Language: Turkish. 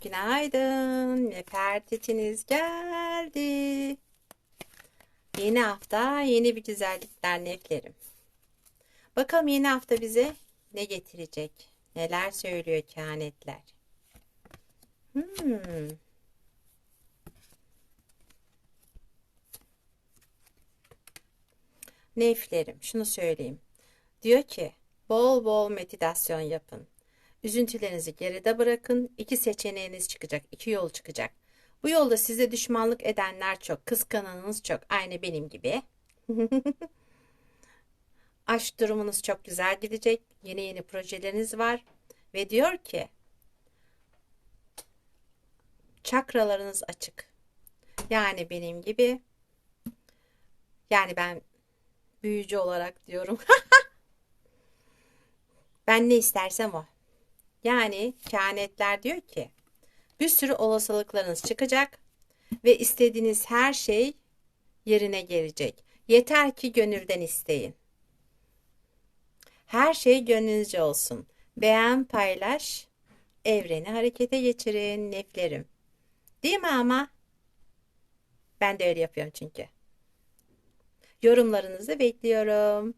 Günaydın. Nefertitiniz geldi. Yeni hafta yeni bir güzellikler neflerim. Bakalım yeni hafta bize ne getirecek? Neler söylüyor kehanetler? Hmm. Neflerim, şunu söyleyeyim. Diyor ki bol bol meditasyon yapın. Üzüntülerinizi geride bırakın. İki seçeneğiniz çıkacak, iki yol çıkacak. Bu yolda size düşmanlık edenler çok, kıskananınız çok. Aynı benim gibi. Aşk durumunuz çok güzel gidecek. Yeni yeni projeleriniz var. Ve diyor ki çakralarınız açık. Yani benim gibi. Yani ben büyücü olarak diyorum. Ben ne istersem o. Yani kehanetler diyor ki bir sürü olasılıklarınız çıkacak ve istediğiniz her şey yerine gelecek. Yeter ki gönülden isteyin. Her şey gönlünüzce olsun. Beğen, paylaş, evreni harekete geçirin, neflerim. Değil mi ama? Ben de öyle yapıyorum çünkü. Yorumlarınızı bekliyorum.